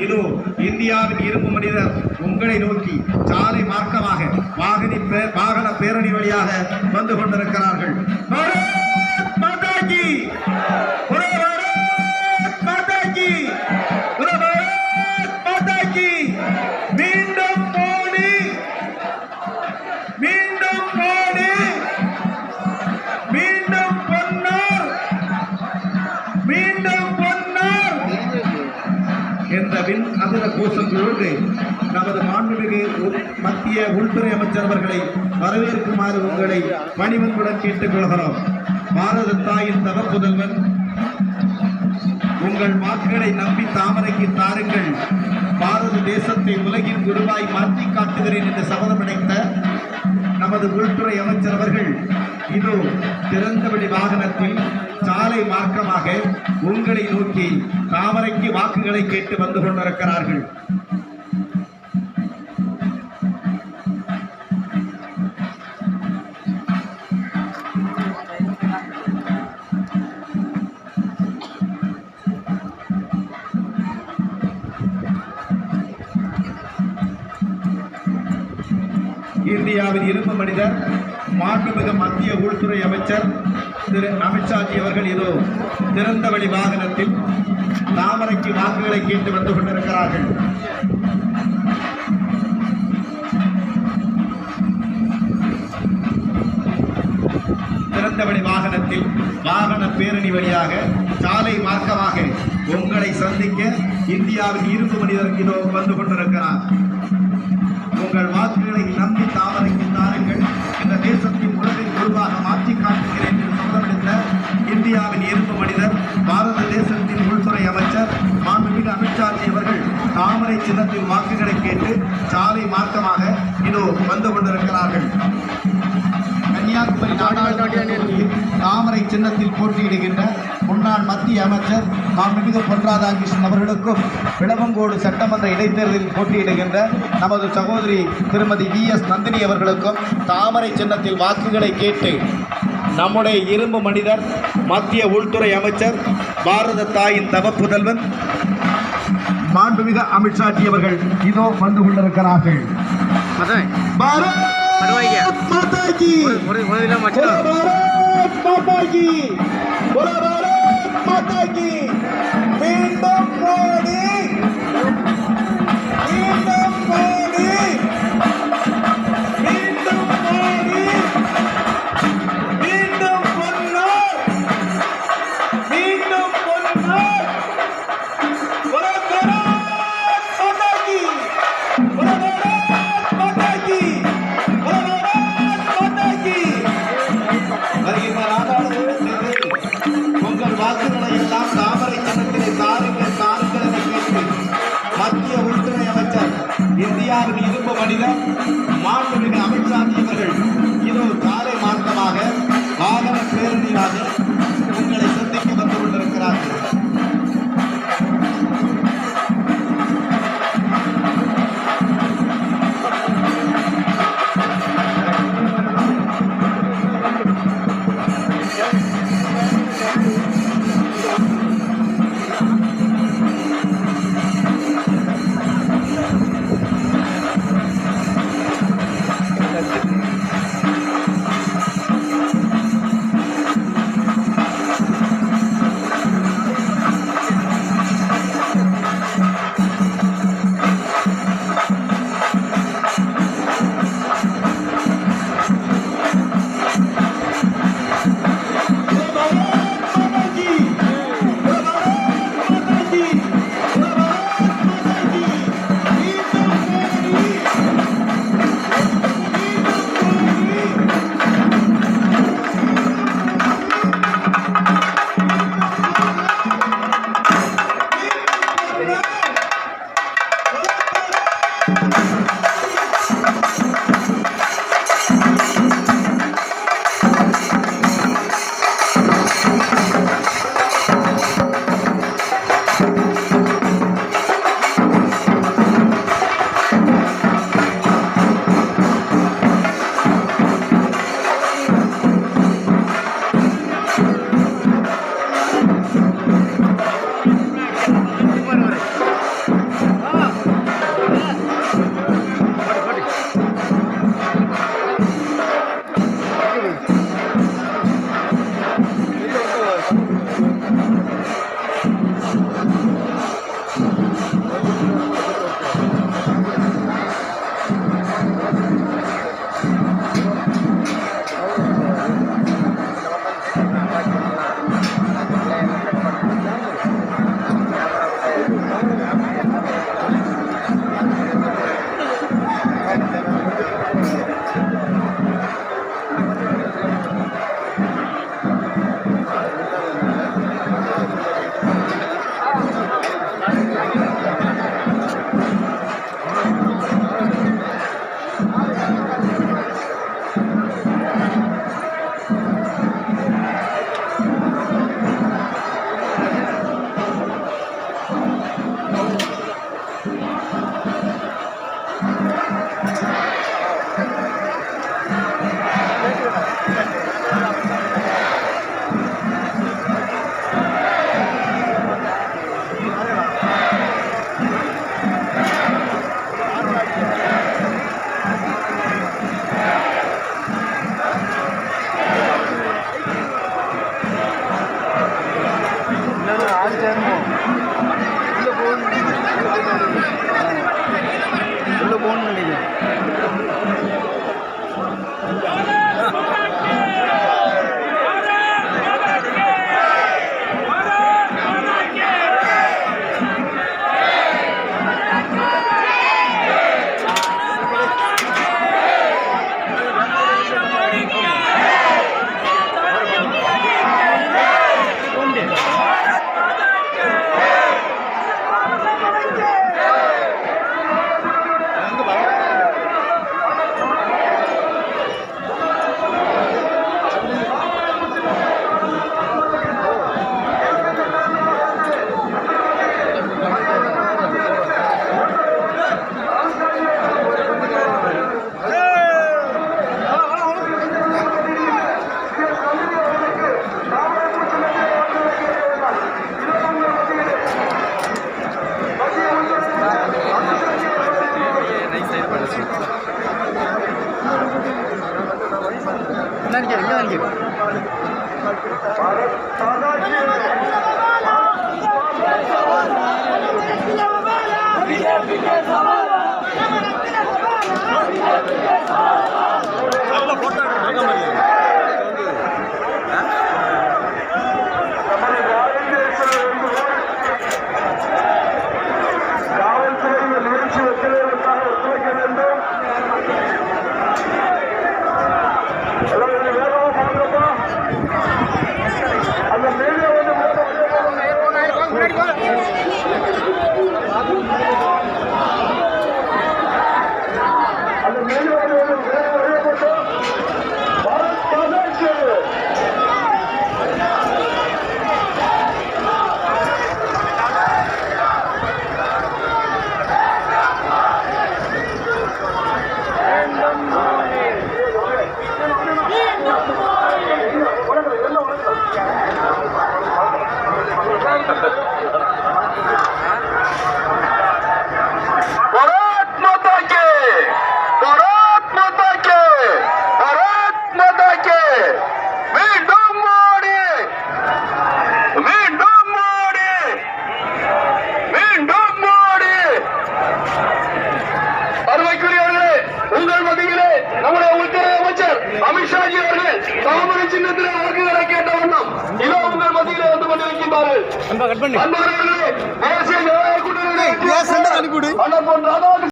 இதோ இந்தியாவின் இரும்பு மனிதர் உங்களை நோக்கி சாலை மார்க்கமாக வாகனி பே- வாகன பேரணி வழியாக வந்து கொண்டிருக்கிறார்கள். அதிர கோஷங்களோடு நமது மாண்புமிகு உள்- மத்திய உள்துறை அமைச்சர் அவர்களை வரவேற்குமாறு உங்களை பணிவன்புடன் கேட்டுக்கொள்கிறோம். பாரத தாயின் தவப்புதல்வன் உங்கள் வாக்குகளை நம்பி தாமரைக்கு தாருங்கள். பாரத தேசத்தை உலகின் குருவாய் மாற்றி காட்டுகிறேன் என்று சபதமடைத்த நமது உள்துறை அமைச்சர் அவர்கள் இது திறந்தவெளி வாகனத்தில் சாலை மார்க்கமாக உங்களை நோக்கி தாமரைக்கு வாக்குகளை கேட்டு வந்து கொண்டிருக்கிறார்கள். இந்தியாவின் இருப்பு மனிதர் மாண்புமிகு மத்திய உள்துறை அமைச்சர் திரு அமித்ஷாஜி அவர்கள் இதோ திறந்தவெளி வாகனத்தில் தாமரைக்கு வாக்குகளை கேட்டு வந்து கொண்டிருக்கிறார்கள். திறந்தவெளி வாகனத்தில் வாகன பேரணி வழியாக சாலை மார்க்கமாக உங்களை சந்திக்க இந்தியாவின் இருப்பு மனிதர் இதோ வந்து கொண்டிருக்கிறார். உங்கள் வாக்குகளை சாலை சின்னத்தின் வாக்குகளை கேட்டு சாலை மார்க்கமாக இதோ வந்து கொண்டிருக்கிறார்கள். கன்னியாகுமரி நாடாளுமன்ற தாமரை சின்னத்தில் போட்டியிடுகின்ற முன்னாள் மத்திய அமைச்சர் மாண்புமிகு பொன் ராதாகிருஷ்ணன் அவர்களுக்கும் விளவங்கோடு சட்டமன்ற இடைத்தேர்தலில் போட்டியிடுகின்ற நமது சகோதரி திருமதி வி. எஸ். நந்தினி அவர்களுக்கும் தாமரை சின்னத்தில் வாக்குகளை கேட்டு நம்முடைய இரும்பு மனிதர் மத்திய உள்துறை அமைச்சர் பாரத தாயின் தவப்புதல்வன் மாண்புமிகு அமித்ஷாஜி அவர்கள் இதோ வந்து கொண்டிருக்கிறார்கள். மதன் பாரத் பரவாயில்லையா? இந்தியாவின் இரும்பு Gel gel gel gel. Bir kez bir kez చెప్పండి.